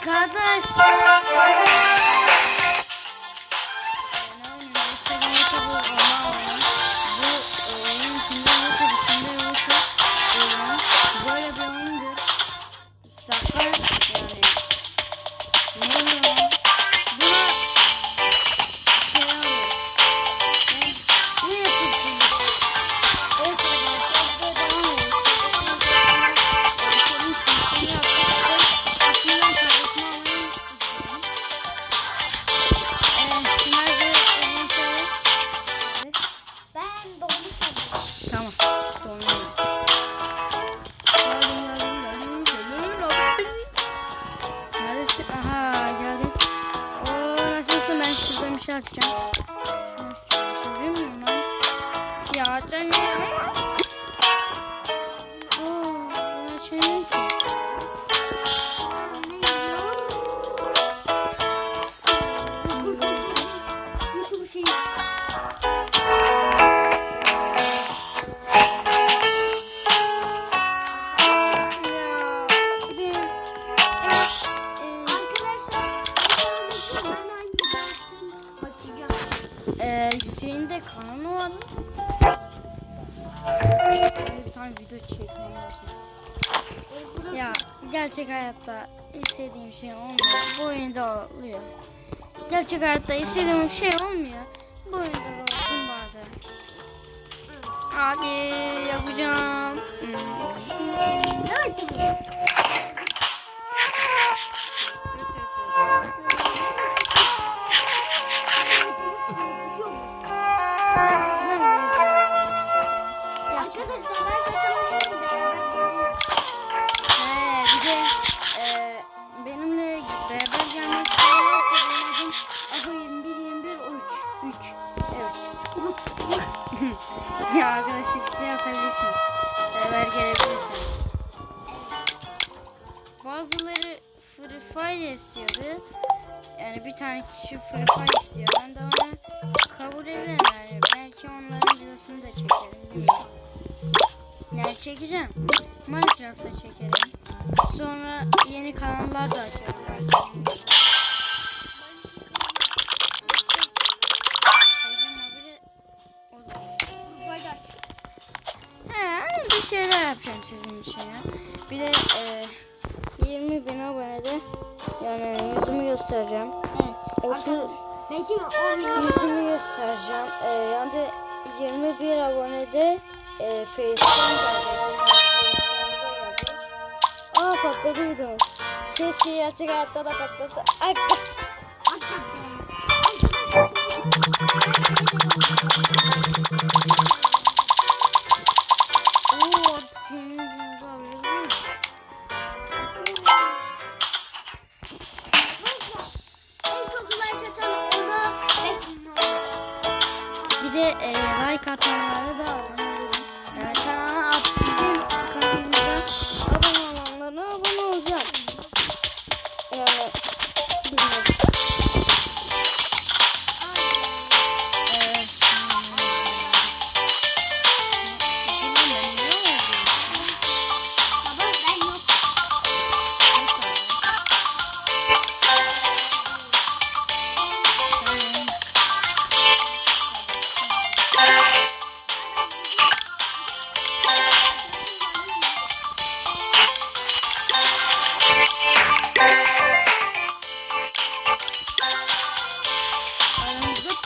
arkadaşlar. Şuradan bir şey atacağım. hayatta istediğim şey olmuyor. Bu oyunda oluyor. Gerçek hayatta istediğim şey olmuyor. Bu oyunda olsun bazen. Hadi yapacağım. Hmm. tane kişi free istiyor. Ben de onu kabul ederim yani. Belki onların videosunu da çekerim. Ne çekeceğim? Minecraft'ta çekerim. Sonra yeni kanallar da açarım belki. bir şeyler yapacağım sizin için ya. Bir de e, 20 bin abonede yani yüzümü göstereceğim. 30 Belki 10 milyon. Yüzümü göstereceğim. Ee, yani de 21 abonede e, Facecam gelecek. Bir tane Facecam'da gelmiş. Aa patladı video. Keşke gerçek hayatta da patlasa. Ay. Ay. Ay.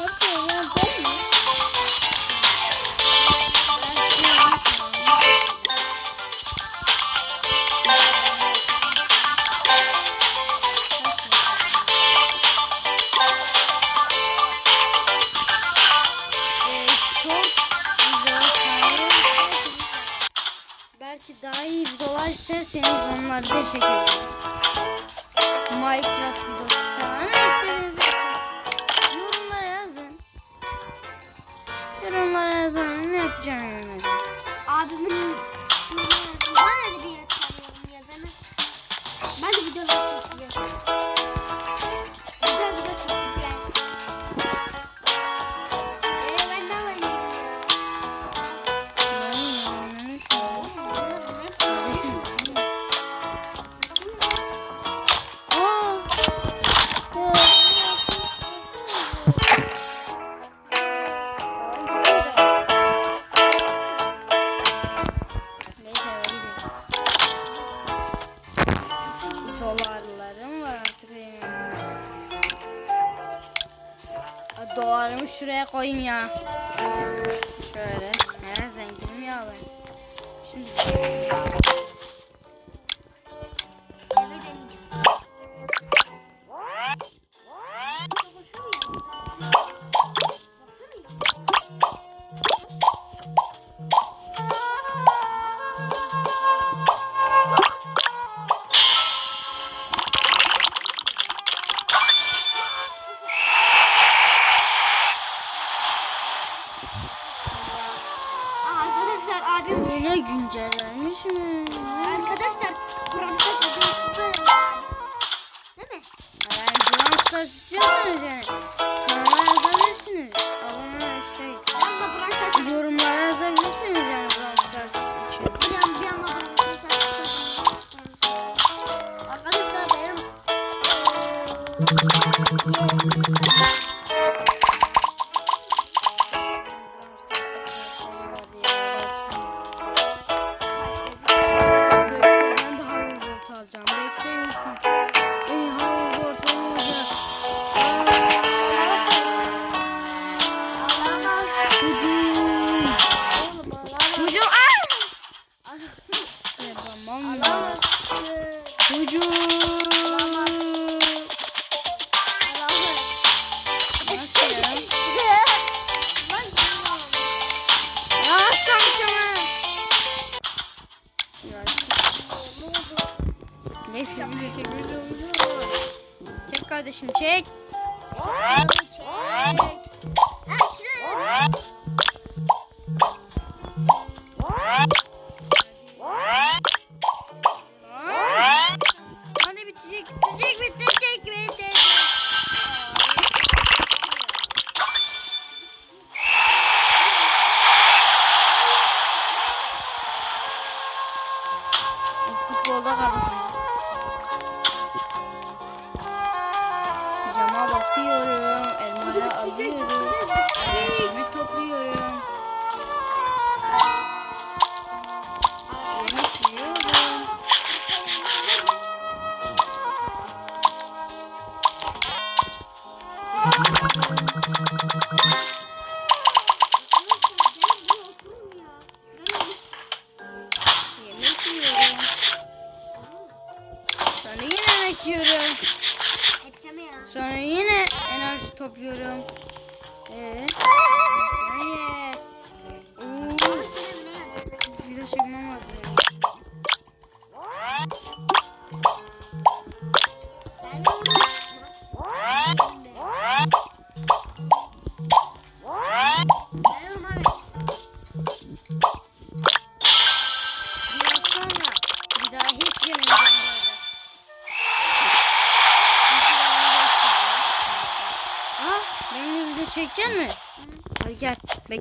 Okay. 应呀、啊。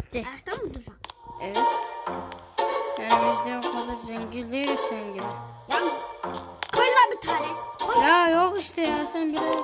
bitti. Ayakta mı duracağım? Evet. Yani biz o kadar zengin değiliz sen gibi. Lan koy lan bir tane. Koy. Ya yok işte ya sen biraz...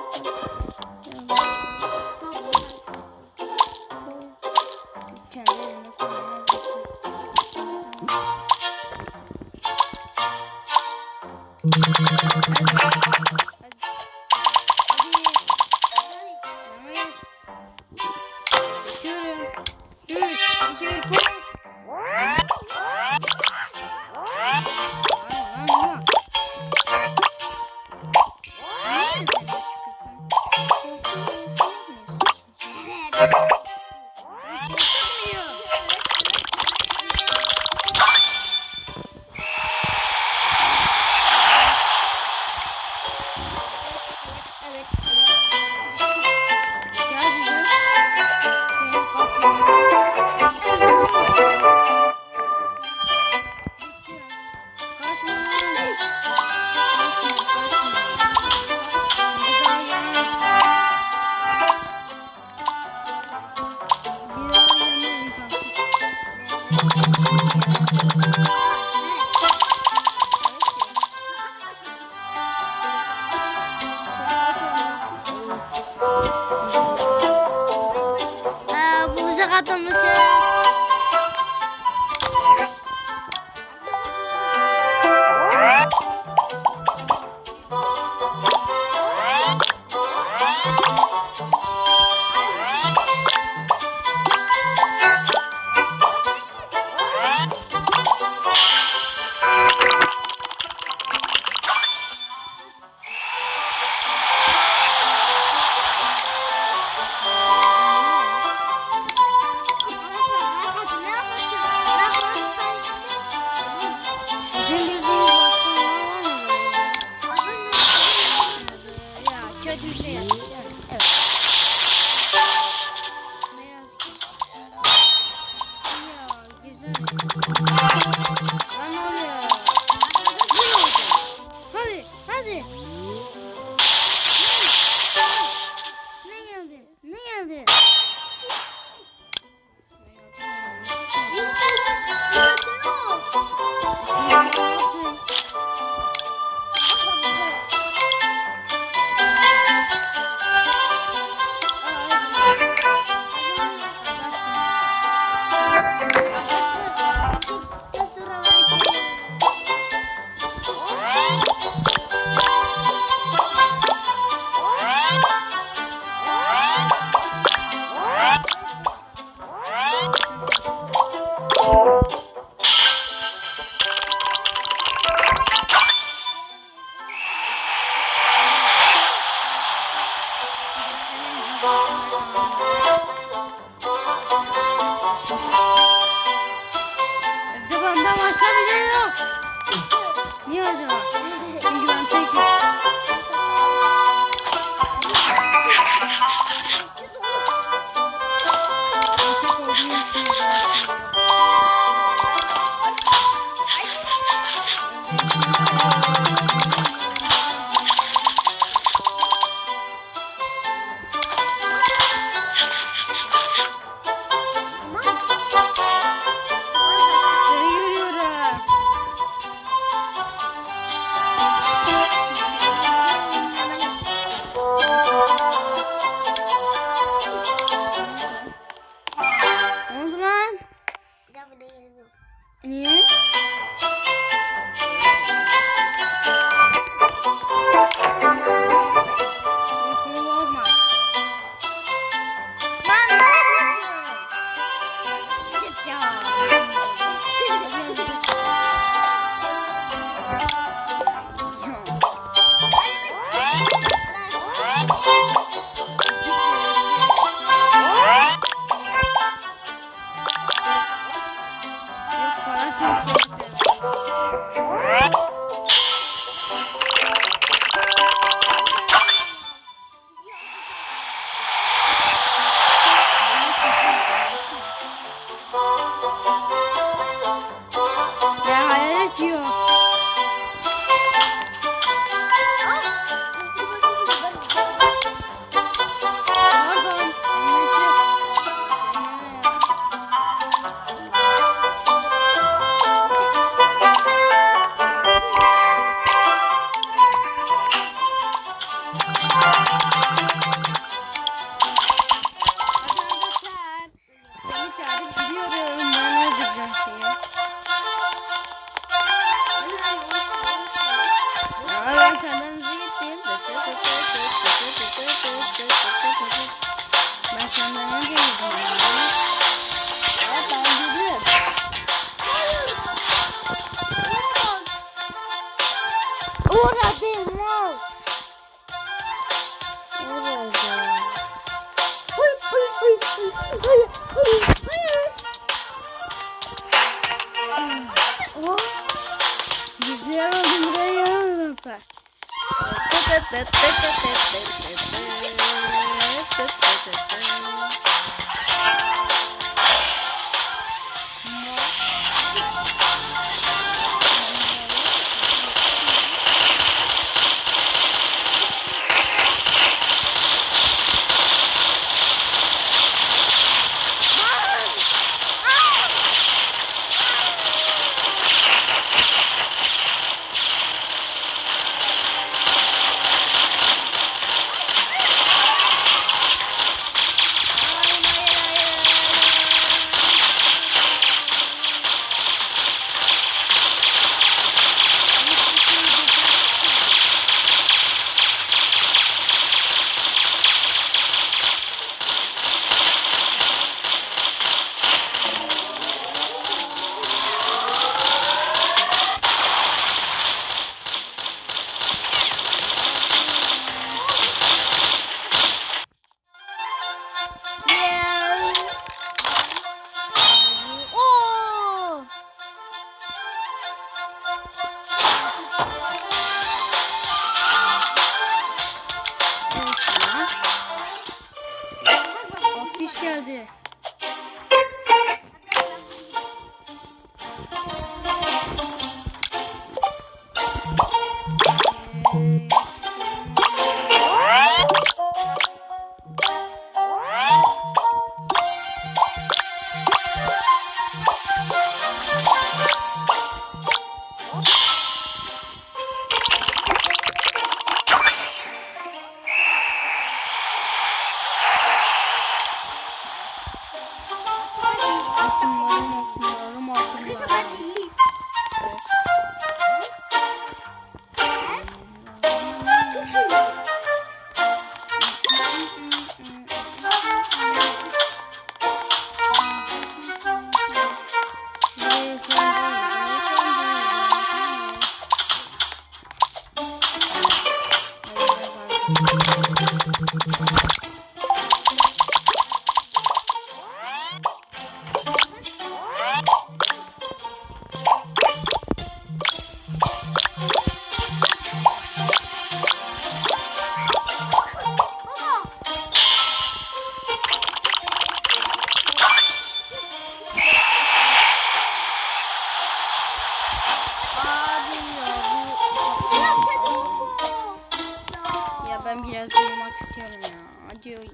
istiyorum ya. Hadi.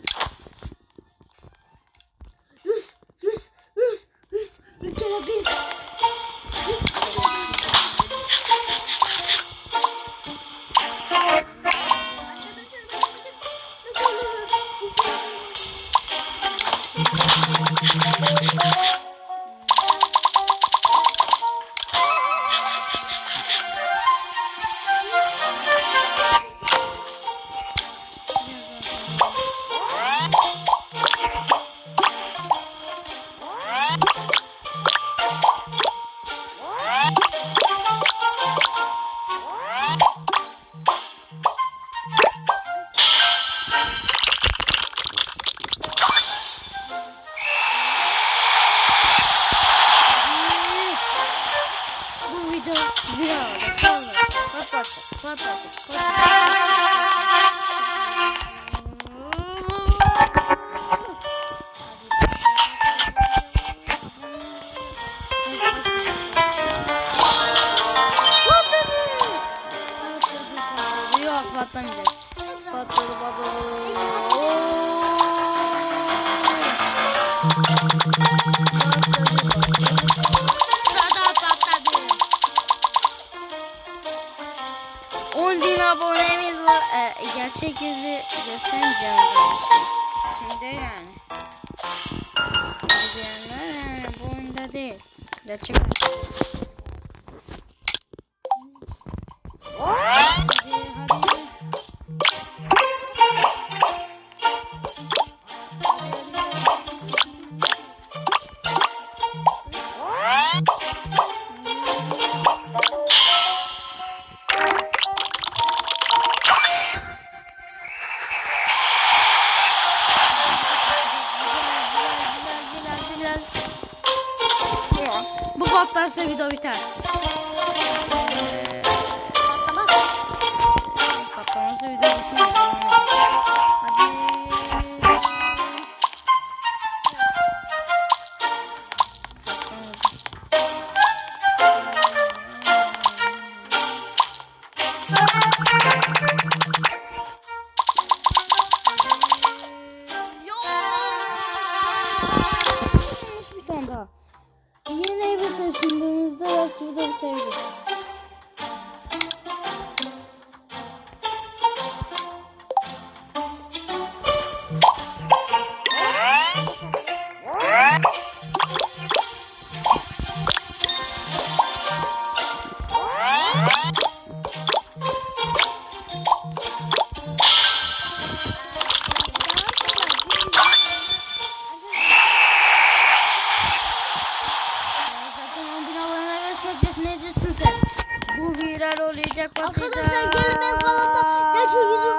gerçek yüzü göstermeyeceğim. Şimdi yani. Diğerler yani bu oyunda değil. Gerçek Enes ne diyorsun sen? Bu viral olacak bakacağız. Arkadaşlar gelin ben kanalda. Gerçi yüzüm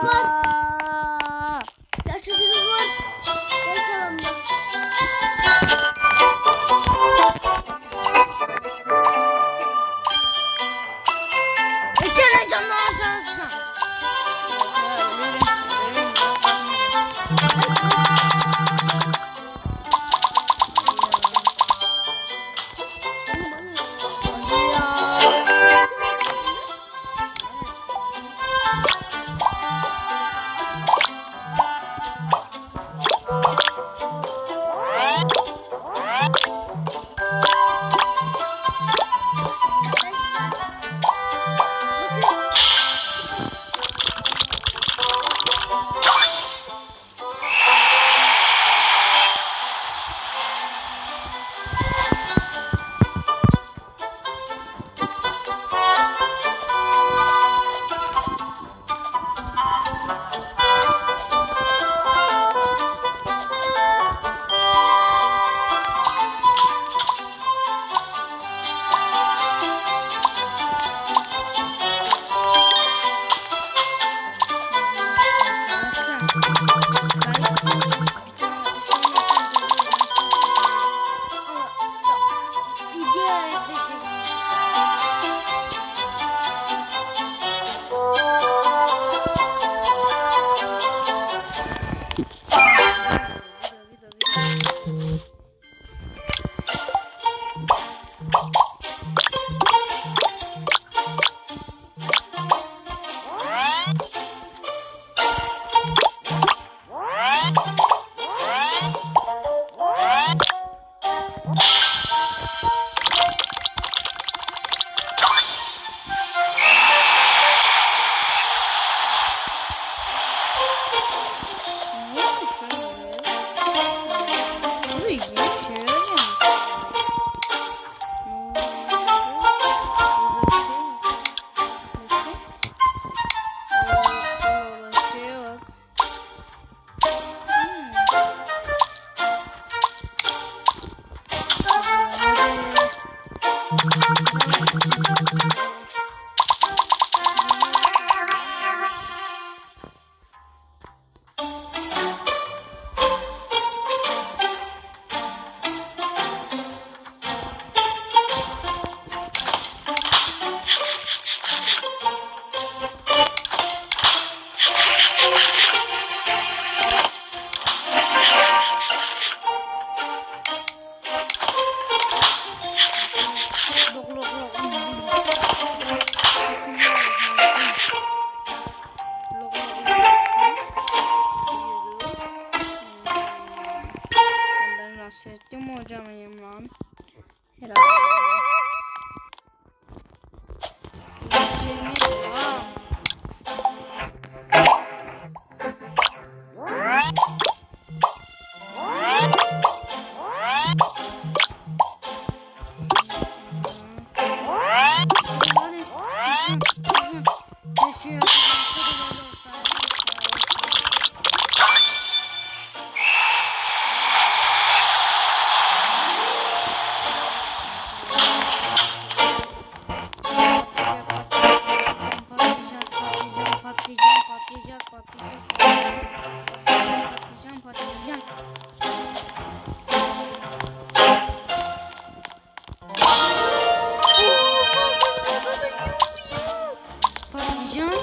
Patlıcan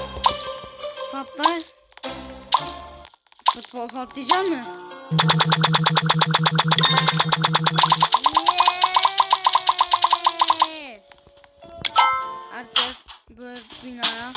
patlar. Futbol patlayacak mı? Yes. Artık bu binaya